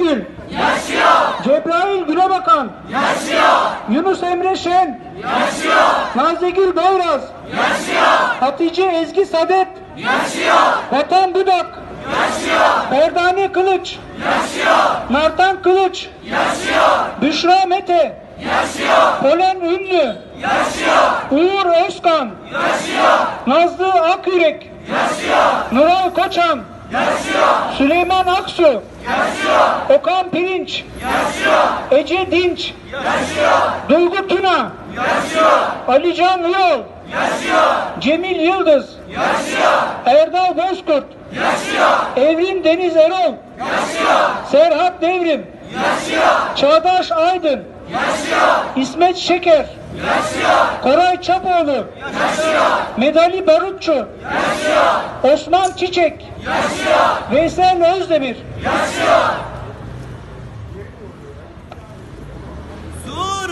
Akgül. Yaşıyor. Cebrail Gülebakan. Yaşıyor. Yunus Emre Şen. Yaşıyor. Nazegül Bayraz. Yaşıyor. Hatice Ezgi Sadet. Yaşıyor. Vatan Budak. Yaşıyor. Erdane Kılıç. Yaşıyor. Nartan Kılıç. Yaşıyor. Büşra Mete. Yaşıyor. Polen Ünlü. Yaşıyor. Uğur Özkan. Yaşıyor. Nazlı Akyürek. Yaşıyor. Nuray Koçan. Yaşıyor. Süleyman Aksu. Yaşıyor. Okan Pirinç. Yaşıyor. Ece Dinç. Yaşıyor. Duygu Tuna. Yaşıyor. Alican Yol. Yaşıyor. Cemil Yıldız. Yaşıyor. Erdal Bozkurt. Yaşıyor. Evrim Deniz Erol. Yaşıyor. Serhat Devrim. Yaşıyor. Çağdaş Aydın. Yaşıyor. İsmet Şeker. Yaşıyor. Koray Çapoğlu. Yaşıyor. Medali Barutçu. Yaşıyor. Osman Çiçek. Yaşıyor. Veysel Özdemir. Yaşıyor.